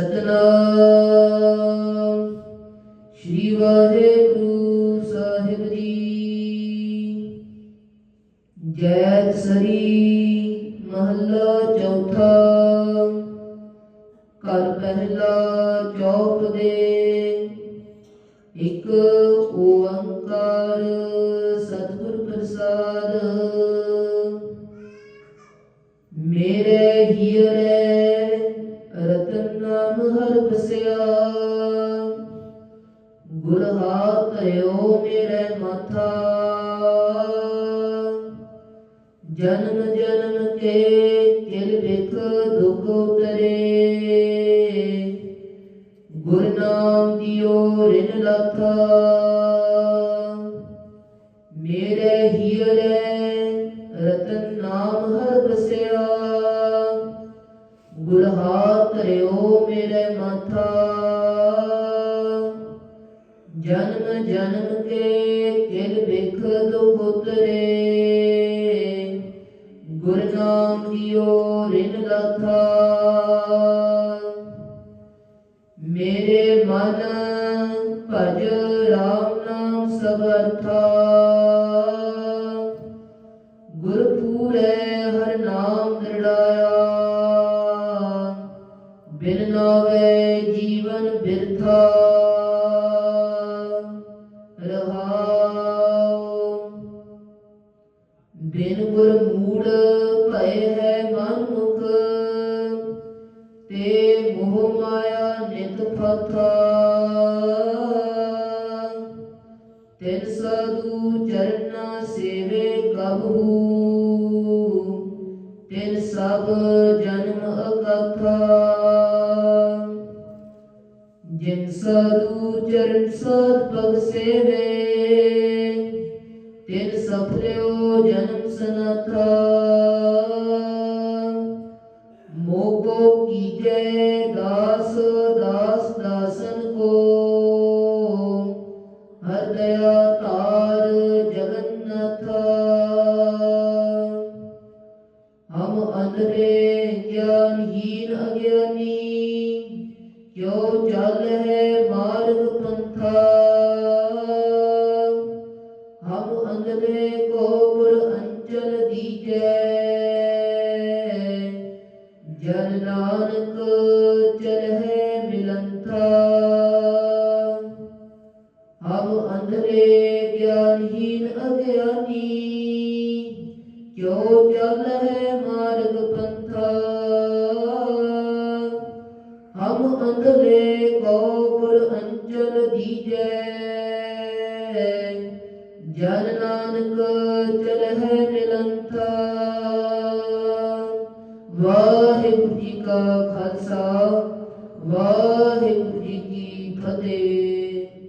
ਸਤਨਾਮ। ਸ੍ਰੀ ਵਾਹਿਗੁਰੂ ਸਾਹਿਬ ਜੀ। ਜੈ ਸਰੀ ਮਹੱਲਾ ਚੌਥਾ। ਘਰ ਪਹਿਲਾ ਚੌਕ ਦੇ। ਇੱਕ ਓੰਕਾਰ ਸਤਿਗੁਰ ਪ੍ਰਸਾਦ। ਮੇਰੇ ਹੀਰੇ ਹਰ ਗੁਰ ਹਾਥ ਧਰਿਓ ਮੇਰੇ ਮਾਥਾ। ਜਨਮ ਜਨਮ ਕੇ ਕਿਲ ਬਿਖ ਦੁਖ ਉਤਰੇ। ਗੁਰ ਨਾਮ ਦਿਓ ਰਿਨ ਲਾਥਾ ਮੇਰੇ ਹੀਰੇ ਰਤਨ ਨਾਮ ਹਰ ਬਸਿਆ ਗੁਰ ਹਾਥ ਧਰਿਓ ਜਨਮ ਜਨਮ ਕੇ ਕਿਲ ਬਿਖ ਦੁਖ ਉਤਰੇ। ਗੁਰ ਨਾਮ ਰਿਨ ਲਾਥਾ ਮੇਰੇ ਮਨ ਭਜ ਰਾਮ ਨਾਮ ਸਬਰਥਾ ਗੁਰ ਹਰ ਨਾਮ ਦ੍ਰਿੜਾਇਆ। ਬਿਨ ਨਾਵੇ ਜੀਵਨ ਬਿਰਥਾ। ਭਏ ਹੈ ਮਨ ਮੁਖ ਤੇ ਮੋਹ ਮਾਇਆ ਨਿਤ ਫਥਾ ਤਿਨ ਸਾਧੂ ਚਰਨਾ ਸੇਵੇ ਕਬੂ ਤਿਨ ਸਭ ਜਨਮ ਅਕਥਾ। ਜਿਨ ਸਾਧੂ ਚਰਨ ਸਤ ਭਗ ਸੇਵੇ, ਤਿਨ ਸਫਲਿਓ ਜਨਮ ਸਨਾਥਾ। ਅੰਧਰੇ ਗਿਆਨਹੀਨ ਅਗਿਆਨੀ, ਕਿਉ ਚੱਲ ਹੈ ਮਾਰਗ ਪੰਥਾ? ਹਮ ਅੰਧਲੇ ਕੋ ਗੁਰ ਅੰਚਲ ਦੀਜੈ, ਜਨ ਨਾਨਕ ਚਲਹਿ ਮਿਲੰਥਾ। ਹਮ ਅੰਧਲੇ ਗਿਆਨਹੀਨ ਅਗਿਆਨੀ ਜੋ ਚਲ ਹੈ ਮਾਰਗ ਪੰਥਾ, ਹਮ ਅੰਧਲੇ ਕੋ ਗੁਰ ਅੰਚਲ ਦੀਜੈ। ਜਨ ਨਾਨਕ ਹੈ ਨਿਰੰਥਾ ਵਾਹਿਗੁਰੂ ਜੀ ਕਾ ਖਾਲਸਾ, ਵਾਹਿਗੁਰੂ ਜੀ ਕੀ ਫਤਿਹ।